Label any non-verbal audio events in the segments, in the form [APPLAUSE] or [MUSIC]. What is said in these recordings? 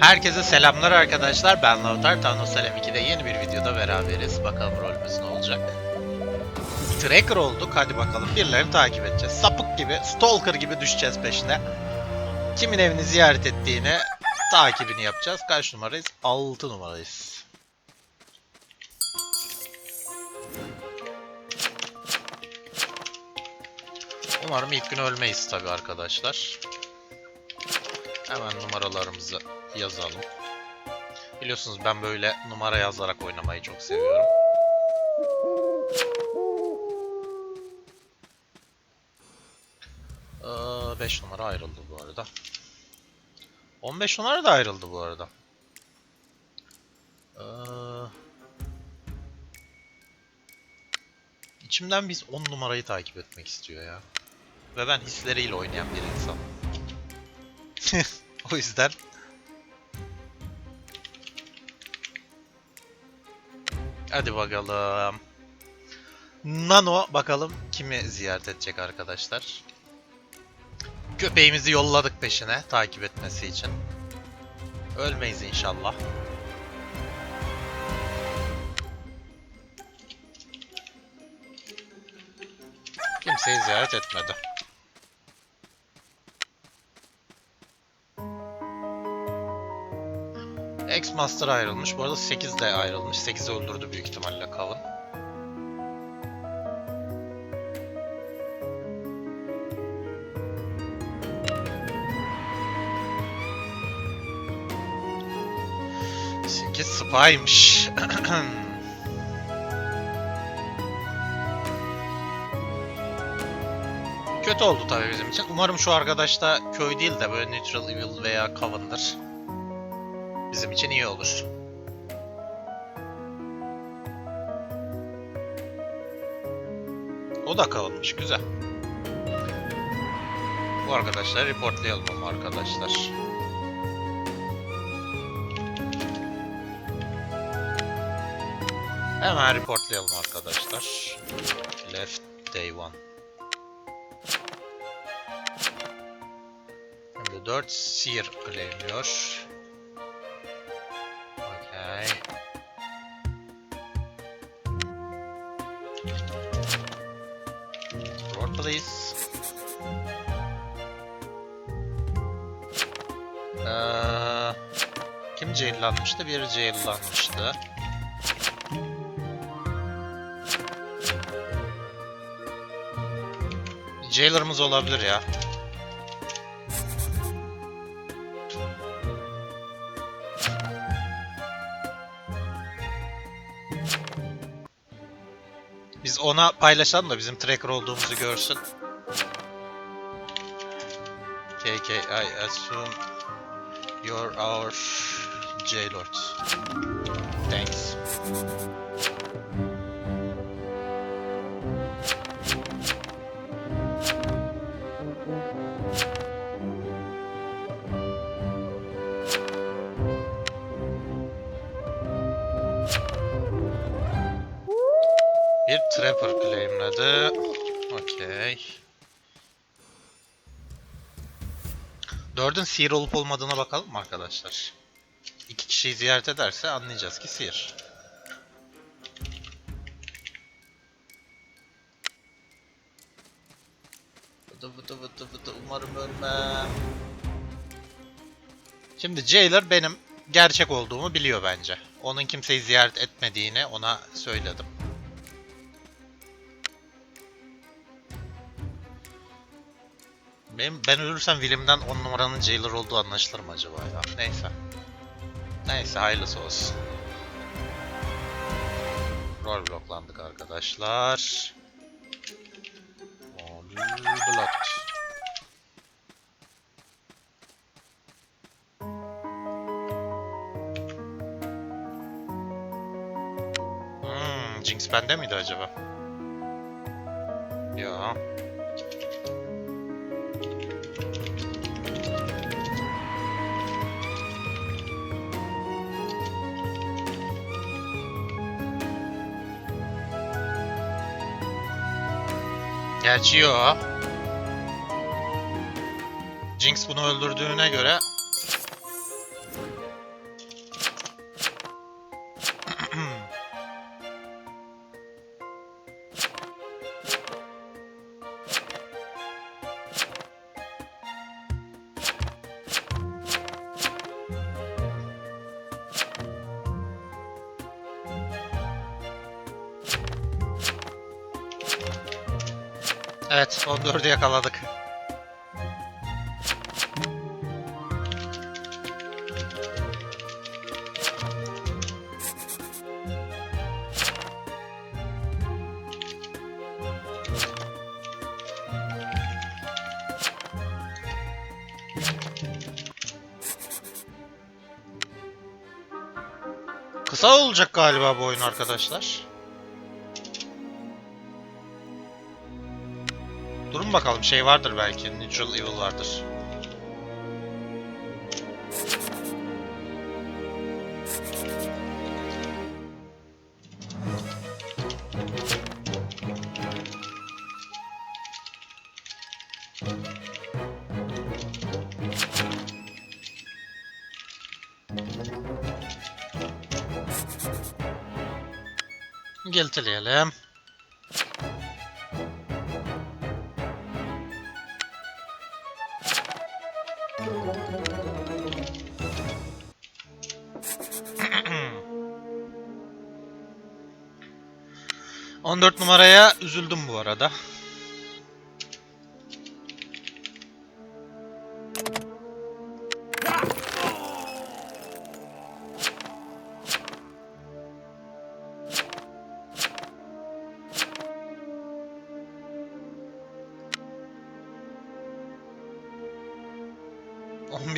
Herkese selamlar arkadaşlar. Ben Lautar. Thanos Selam 2'de yeni bir videoda beraberiz. Bakalım rolümüz ne olacak. Tracker olduk. Hadi bakalım. Birilerini takip edeceğiz. Sapık gibi, stalker gibi düşeceğiz peşine. Kimin evini ziyaret ettiğini takibini yapacağız. Kaç numarayız? 6 numarayız. Umarım ilk gün ölmeyiz tabi arkadaşlar. Hemen numaralarımızı yazalım. Biliyorsunuz ben böyle numara yazarak oynamayı çok seviyorum. Ee, 5 numara ayrıldı bu arada. 15 numara da ayrıldı bu arada. Ee, içimden biz 10 numarayı takip etmek istiyor ya. Ve ben hisleriyle oynayan bir insan. [LAUGHS] o yüzden Hadi bakalım. Nano bakalım kimi ziyaret edecek arkadaşlar. Köpeğimizi yolladık peşine takip etmesi için. Ölmeyiz inşallah. Kimseyi ziyaret etmedi. X-Master ayrılmış. Bu arada 8 de ayrılmış. 8'i öldürdü büyük ihtimalle Kavun. Sekiz Spy'mış. [CLEARS THROAT] Kötü oldu tabii bizim için. Umarım şu arkadaş da köy değil de böyle Neutral Evil veya Coven'dır. Bizim için iyi olur. O da kalmış. Güzel. Bu arkadaşları reportlayalım arkadaşlar. Hemen reportlayalım arkadaşlar. Left day one. Şimdi 4 Seer claimliyor. Roar please. Ee, kim jaillanmıştı? Biri jaillanmıştı. Jailer'ımız olabilir ya. Ona paylaşalım da bizim tracker olduğumuzu görsün. KK, I assume you're our jailord. Thanks. Dördün seer olup olmadığına bakalım arkadaşlar? İki kişiyi ziyaret ederse anlayacağız ki seer. Vıdı vıdı vıdı vıdı umarım ölmem. Şimdi Jailer benim gerçek olduğumu biliyor bence. Onun kimseyi ziyaret etmediğini ona söyledim. Benim, ben ölürsem William'den 10 numaranın jailer olduğu anlaşılır mı acaba ya? Neyse. Neyse hayırlısı olsun. Rol bloklandık arkadaşlar. Modül blocked. Hmm, Jinx bende miydi acaba? Ya. Gerçi yo. Jinx bunu öldürdüğüne göre Evet 14'ü yakaladık. Kısa olacak galiba bu oyun arkadaşlar. Açalım bakalım şey vardır belki. Neutral Evil vardır. Guilty diyelim. 14 numaraya üzüldüm bu arada.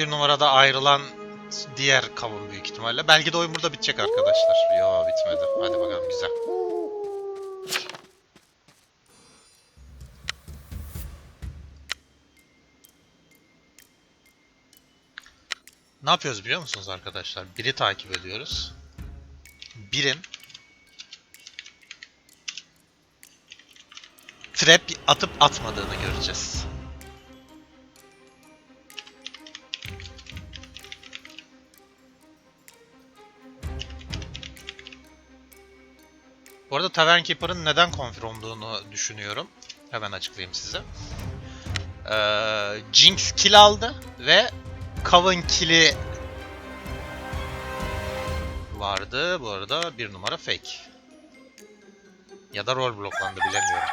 bir numarada ayrılan diğer kavun büyük ihtimalle. Belki de oyun burada bitecek arkadaşlar. Yo bitmedi. Hadi bakalım güzel. Ne yapıyoruz biliyor musunuz arkadaşlar? Biri takip ediyoruz. Birin trap atıp atmadığını göreceğiz. Bu arada Tavern Keeper'ın neden konfir olduğunu düşünüyorum. Hemen açıklayayım size. Ee, Jinx kill aldı ve Coven kill'i vardı. Bu arada bir numara fake. Ya da rol bloklandı bilemiyorum.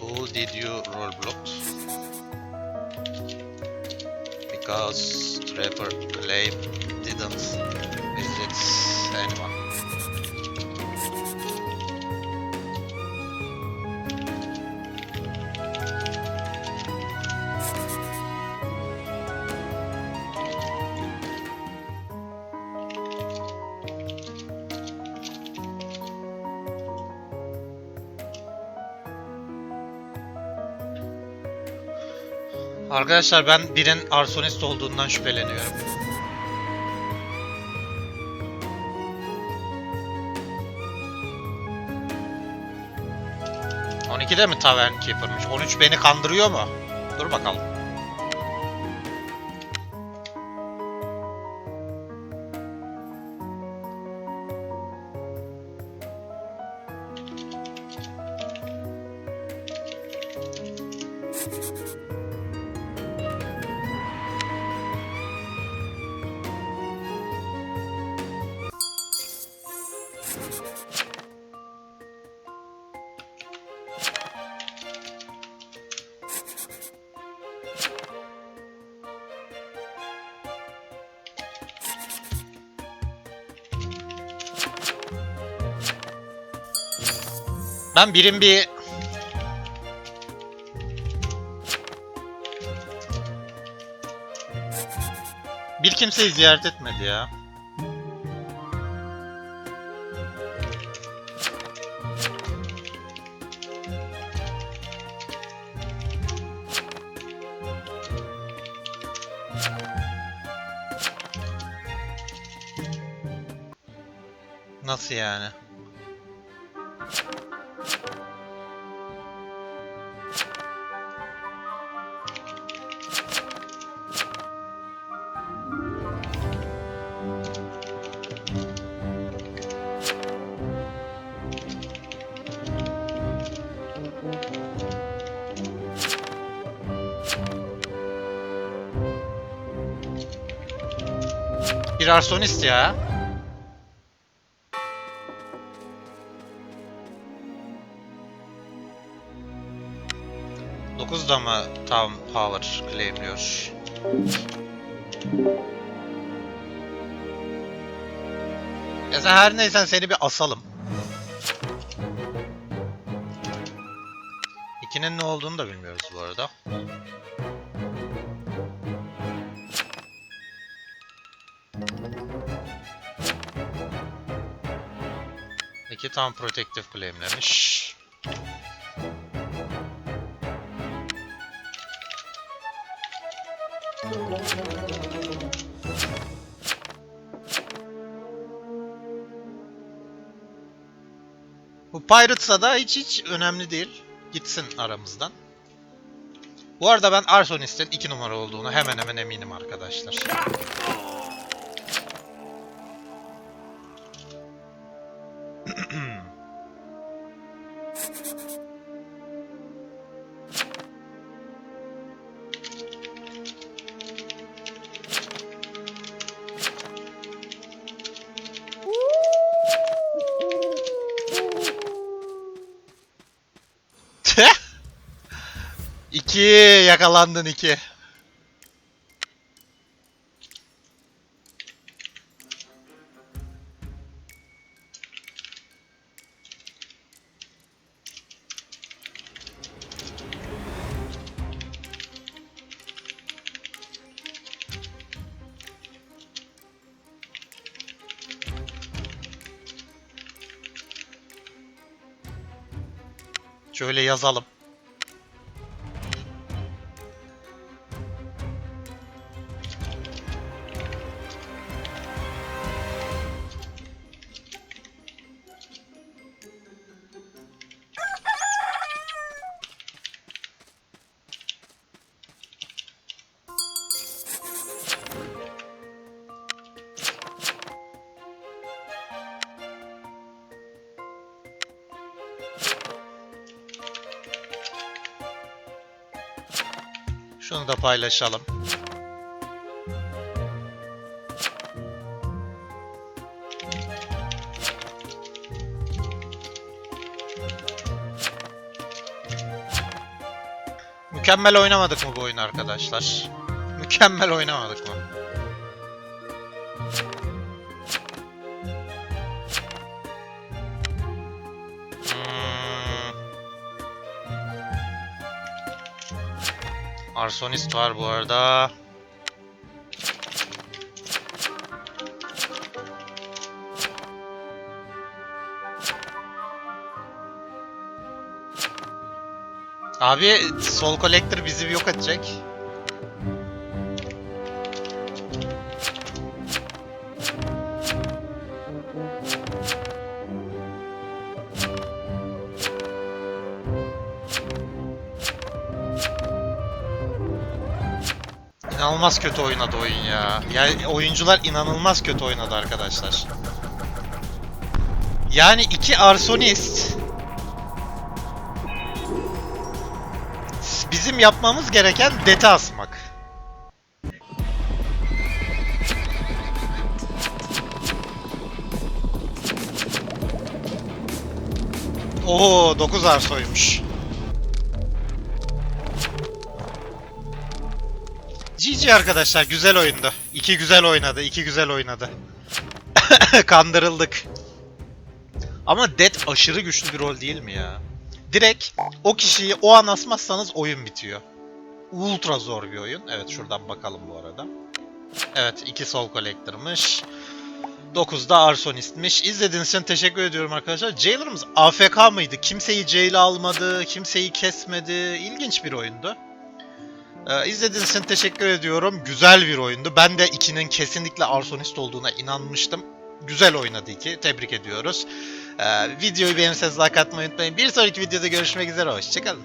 Who did you role blocked? Because Trevor Clay didn't visit anyone. Arkadaşlar ben birin arsonist olduğundan şüpheleniyorum. ...12'de mi Tavern Keeper'mış? 13 beni kandırıyor mu? Dur bakalım. Ben birin bir... Bir kimseyi ziyaret etmedi ya. Nasıl yani? Bir arsonist ya. Dokuz da mı tam power claimliyor? Ya sen her neysen seni bir asalım. İkinin ne olduğunu da bilmiyoruz bu arada. İki tam protective claimlemiş. Bu Pirates'a da hiç hiç önemli değil. Gitsin aramızdan. Bu arada ben Arsonist'in 2 numara olduğunu hemen hemen eminim arkadaşlar. [LAUGHS] İki yakalandın iki. Şöyle yazalım. Şunu da paylaşalım. Mükemmel oynamadık mı bu oyunu arkadaşlar? Mükemmel oynamadık mı? Arsonist var bu arada. Abi Soul Collector bizi yok edecek. İnanılmaz kötü oynadı oyun ya. Yani oyuncular inanılmaz kötü oynadı arkadaşlar. Yani iki arsonist bizim yapmamız gereken dete asmak. Oo 9 arsoymuş. GG arkadaşlar güzel oyundu. İki güzel oynadı, iki güzel oynadı. [COUGHS] Kandırıldık. Ama Dead aşırı güçlü bir rol değil mi ya? Direkt o kişiyi o an asmazsanız oyun bitiyor. Ultra zor bir oyun. Evet şuradan bakalım bu arada. Evet iki Soul Collector'mış. 9'da Arsonist'miş. İzlediğiniz için teşekkür ediyorum arkadaşlar. Jailer'ımız AFK mıydı? Kimseyi jail'e almadı, kimseyi kesmedi. İlginç bir oyundu. Ee, izlediğiniz için teşekkür ediyorum. Güzel bir oyundu. Ben de 2'nin kesinlikle Arsonist olduğuna inanmıştım. Güzel oynadı 2. Tebrik ediyoruz. Ee, videoyu beğenirseniz like atmayı unutmayın. Bir sonraki videoda görüşmek üzere. Hoşçakalın.